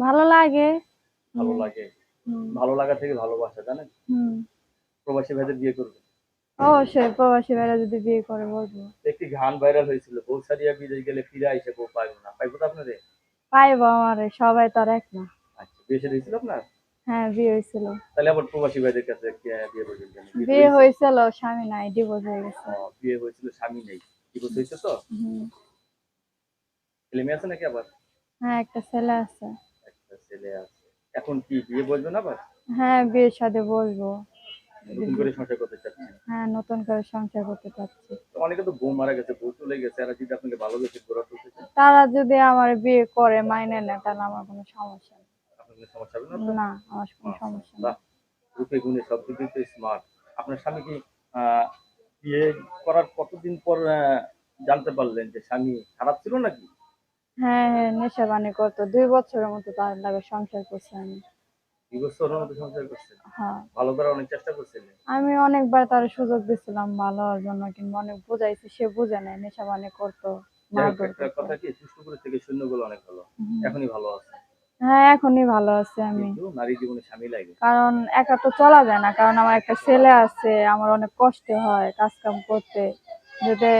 ভালো লাগে। ভালো লাগে। ভালো লাগা থেকে ভালোবাসা জানেন প্রবাসী ভাইদের বিয়ে করবেন অবশ্যই প্রবাসী ভাইরা যদি বিয়ে করে বলব। একটি গান ভাইরাল হয়েছিল বউ সারিয়া বিদেশ গেলে ফিরে আইসে বউ পাইব না। পাইব তো আপনাদের? পাইবো আমারে সবাই তো আর এক না। আচ্ছা বিয়ে হয়েছিল আপনার? হ্যাঁ বিয়ে হয়েছিল। তাহলে আবার প্রবাসী ভাইদের কাছে কি, বিয়ে বিয়ে। হয়েছিল স্বামী নাই ডিভোর্স হয়ে গেছে। ও, বিয়ে হয়েছিল স্বামী নেই। বলতে হয়েছে তো। ছেলে মেয়ে আছে নাকি আবার? হ্যাঁ একটা ছেলে আছে। ছেলে আছে। এখন কি বিয়ে বলবেন আবার? হ্যাঁ বিয়ের সাথে বলব। নতুন করে সংসার করতে চাচ্ছেন? হ্যাঁ নতুন করে সংসার করতে চাচ্ছি। অনেকে তো বউ মারা গেছে বউ চলে গেছে আর যদি আপনাকে ভালোবেসে ঘোরা তুলতেছে তারা যদি আমার বিয়ে করে মাইনে নেয় তাহলে আমার কোনো সমস্যা নেই। আপনার কোনো সমস্যা হবে না না আমার কোনো সমস্যা নেই। রূপে গুণে সব দিক স্মার্ট আপনার স্বামী কি বিয়ে করার কতদিন পর জানতে পারলেন যে স্বামী খারাপ ছিল নাকি? হ্যাঁ হ্যাঁ নেশা করতো। দুই বছরের মতো তার লাগে সংসার করছি আমি। দুই বছরের মতো সংসার করছেন হ্যাঁ। ভালো করার অনেক চেষ্টা করছিলেন আমি অনেকবার তার সুযোগ দিছিলাম ভালো হওয়ার জন্য কিংবা অনেক বুঝাইছি সে বুঝে নেয় নেশা পানি করতো কথা কি থেকে শূন্যগুলো অনেক ভালো। এখনই ভালো আছে। হ্যাঁ এখনই ভালো আছে আমি। নারী জীবনে স্বামী লাগে। কারণ একা তো চলা যায় না কারণ আমার একটা ছেলে আছে আমার অনেক কষ্ট হয় কাজ কাম করতে। যদি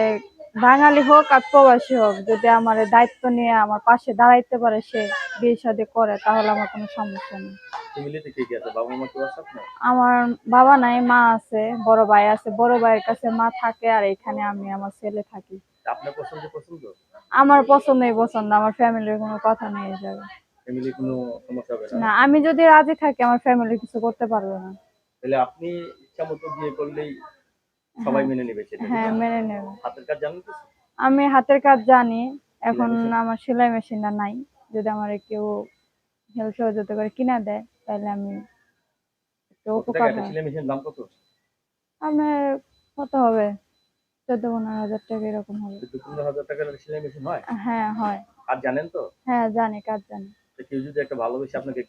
বাঙালি হোক আর প্রবাসী হোক যদি আমার দায়িত্ব নিয়ে আমার পাশে দাঁড়াইতে পারে সে বিয়ে শাদী করে তাহলে আমার কোনো সমস্যা নেই। আমার বাবা নাই মা আছে বড় ভাই আছে বড় ভাইয়ের কাছে মা থাকে আর এখানে আমি আমার ছেলে থাকি। আমার পছন্দই পছন্দ আমার ফ্যামিলির কোনো কথা নেই না? না আমি যদি রাজি থাকি আমার ফ্যামিলি কিছু করতে পারবে না। তাহলে আপনি ইচ্ছা মতো বিয়ে করলেই সবাই মেনে নেবে সেটা হ্যাঁ মেনে নেব। হাতের কাজ জানেন তো? আমি হাতের কাজ জানি এখন আমার সেলাই মেশিনটা নাই। যদি আমার কেউ হেল্প সহযোগিতা করে কিনা দেয় তাহলে আমি একটু উপকার টাকা একটা সেলাই মেশিন দাম কত? আপনার কত হবে? চোদ্দ পনেরো হাজার টাকা এরকম হবে। চোদ্দ পনেরো হাজার টাকার সেলাই মেশিন হয়? হ্যাঁ হয়। আর জানেন তো? হ্যাঁ জানি কাজ জানি। কেউ যদি একটা ভালোবেসে আপনাকে